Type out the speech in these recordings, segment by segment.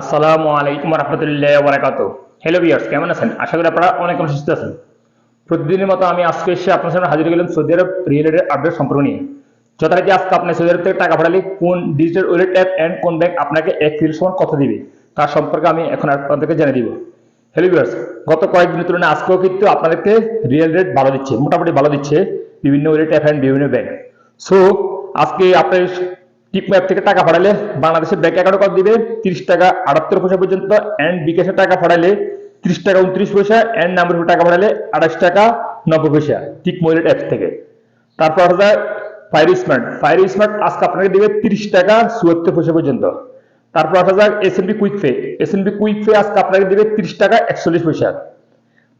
আসসালামু আলাইকুম রহমতুল্লাহ বারাকাত হ্যালো বিয়ার্স কেমন আছেন? আশা করি আপনারা অনেক সুস্থ আছেন। প্রতিদিনের মতো আমি আজকে এসে আপনার সামনে হাজির গেলাম সৌদি আরব রিয়েলের আপডেট সম্পর্ক নিয়ে। যথারীতি আজকে আপনি সৌদি আরব থেকে টাকা পাঠালে কোন ডিজিটাল ওয়ালেট অ্যাপ অ্যান্ড কোন ব্যাংক আপনাকে এক ফিল সমান কত দিবে, তার সম্পর্কে আমি এখন আপনাদেরকে জানিয়ে দিব। হ্যালো বিয়ার্স গত কয়েকদিনের তুলনায় আজকেও কিন্তু আপনাদেরকে রিয়েল রেট ভালো দিচ্ছে, মোটামুটি ভালো দিচ্ছে বিভিন্ন ওয়ালেট অ্যাপ অ্যান্ড বিভিন্ন ব্যাংক সো আজকে আপনার টিপ ম্যাপ থেকে টাকা পাঠালে বাংলাদেশের ব্যাংক অ্যাকাউন্টে কত দিবে? তিরিশ টাকা আটাত্তর পয়সা পর্যন্ত অ্যান্ড বিকাশে টাকা পাঠালে ত্রিশ টাকা উনত্রিশ পয়সা অ্যান্ড নাম্বার টাকা পাঠালে আঠাশ টাকা নব্বই পয়সা টিক মোবাইল অ্যাপ থেকে। তারপর আসা ফায়ার স্মার্ট ফায়ার স্মার্ট আজকে আপনাকে দেবে তিরিশ টাকা চুয়াত্তর পয়সা পর্যন্ত। তারপর আসা যাক S N B quick pay S N B quick pay আজকে আপনাকে দেবে তিরিশ টাকা একচল্লিশ পয়সা।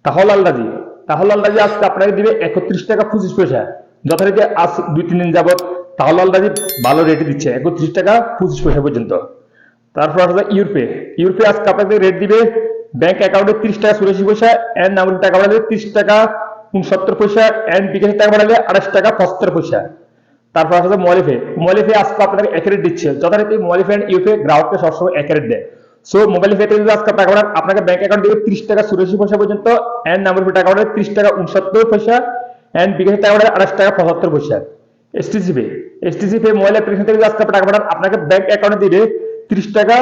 তাহলে আলরাজি তাহলে আলরাজি আজকে আপনাকে দিবে একত্রিশ টাকা পঁচিশ পয়সা। যথারীতি আজ দুই তিন দিন যাবত তাহলে ভালো রেটে দিচ্ছে, একত্রিশ টাকা পঁচিশ পয়সা পর্যন্ত। তারপর আসলে ইউরপে ইউরপে আজকে আপনাকে রেট দিবে ব্যাংক অ্যাকাউন্টে তিরিশ টাকা চুরাশি পয়সা অ্যান্ড নাম্বার টাকা বাড়ালে তিরিশ টাকা, উনসত্তর পয়সা অ্যান্ড বিকাশের টাকা বাড়ালে আঠাশ টাকা, পঁচাত্তর পয়সা। তারপর আসলে মোয়ালিফে মোয়ালিফে আজকে আপনাকে এক রেট দিচ্ছে। যথারীতি মোয়ালিফে অ্যান্ড ইউপে গ্রাহককে সবসময় এক রেট দেয় সো মোবাইল ফেতে যদি আজকে টাকা পাঠান আপনাকে ব্যাংক অ্যাকাউন্ট দেবে ত্রিশ টাকা চুরাশি পয়সা পর্যন্ত অ্যান্ড নাম্বার টাকা পাঠালে ত্রিশ টাকা, উনসত্তর পয়সা অ্যান্ড বিকাশের টাকা পাঠালে আঠাশ টাকা, পঁচাত্তর পয়সা। STC pay STC pay mobile application থেকে আজকে টাকা পাঠান, আপনাকে ব্যাংক অ্যাকাউন্টে দিবে ত্রিশ টাকা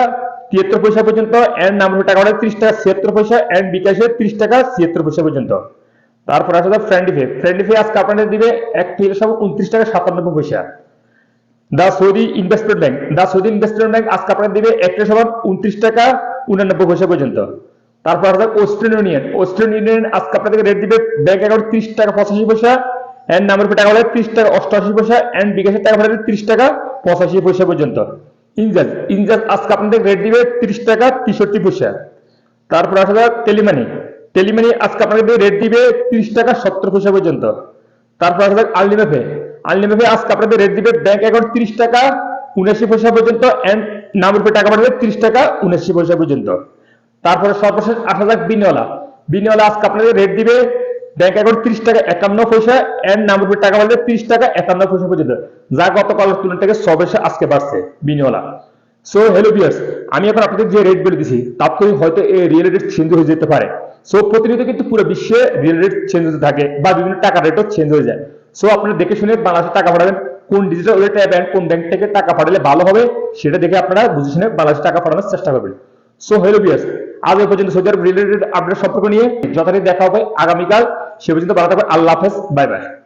তিয়াত্তর পয়সা পর্যন্ত অ্যান্ড নাম্বার টাকা পাঠালে ত্রিশ টাকা ছিয়াত্তর পয়সা অ্যান্ড বিকাশে ত্রিশ টাকা ছিয়াত্তর পয়সা পর্যন্ত। তারপর আসলে ফ্রেন্ডি পে ফ্রেন্ডি পে আজকে আপনাদের দিবে এক থেকে সব উনত্রিশ টাকা সাতানব্বই পয়সা। The Saudi investment bank the Saudi investment bank আজকে আপনাকে দিবে একটা সমান উনত্রিশ টাকা উনানব্বই পয়সা পর্যন্ত। তারপর আসলে ওয়েস্টার্ন ইউনিয়ন ওয়েস্টার্ন ইউনিয়ন আজকে আপনাদের রেট দিবে ব্যাংক অ্যাকাউন্ট ত্রিশ টাকা পঁচাশি পয়সা এন্ড নাম্বার টাকা হলে ত্রিশ টাকা অষ্টআশি পয়সা এন্ড বিকাশের টাকা হলে ত্রিশ টাকা, পঁচাশি পয়সা পর্যন্ত। ইনজাজ ইনজাজ আজকে আপনাদের রেট দিবে ত্রিশ টাকা তেষট্টি পয়সা। তারপর আসা যাক টেলিমানি। টেলিমানি আজকে আপনাদের রেট দিবে ত্রিশ টাকা সত্তর পয়সা পর্যন্ত। তারপর আসলে আনলিমেফে আনলিমেফে আজকে আপনাদের রেট দিবে ব্যাংক অ্যাকাউন্ট ত্রিশ টাকা উনাশি পয়সা পর্যন্ত। এন্ড নাম রূপে টাকা পাঠাবে ত্রিশ টাকা উনাশি পয়সা পর্যন্ত। তারপরে সর্বশেষ আসা যাক বিনিওয়ালা বিনিওয়ালা আজকে আপনাদের রেট দিবে ব্যাংক অ্যাকাউন্ট ত্রিশ টাকা একান্ন পয়সা এন্ড নাম রূপে টাকা পাঠাবে ত্রিশ টাকা একান্ন পয়সা পর্যন্ত। যা গতকাল তুলনা থেকে সব এসে আজকে বাড়ছে বিনিওয়ালা সো হ্যালো বিয়ার্স আমি এখন আপনাদের যে রেট বলে দিছি, তাৎক্ষণিক হয়তো এই রিয়েল রেট চেঞ্জ হয়ে যেতে পারে। সো প্রতিনিয়ত কিন্তু পুরো বিশ্বে রিয়েল রেট চেঞ্জ হতে থাকে বা বিভিন্ন টাকা রেটও চেঞ্জ হয়ে যায়। সো আপনারা দেখে শুনে বাংলাদেশে টাকা পাঠাবেন, কোন ডিজিটাল ওয়ালেট ব্যাংক কোন ব্যাংক থেকে টাকা পাঠালে ভালো হবে, সেটা দেখে আপনারা বুঝে শুনে বাংলাদেশে টাকা পাঠানোর চেষ্টা করবেন। সো হ্যালো বিয়ার্স আজ পর্যন্ত সৌদি আরব রিলেটেড আপডেট সম্পর্ক নিয়ে যথারীতি দেখা হবে আগামীকাল। সে পর্যন্ত ভালো থাকবেন। আল্লাহ হাফেজ। Bye bye.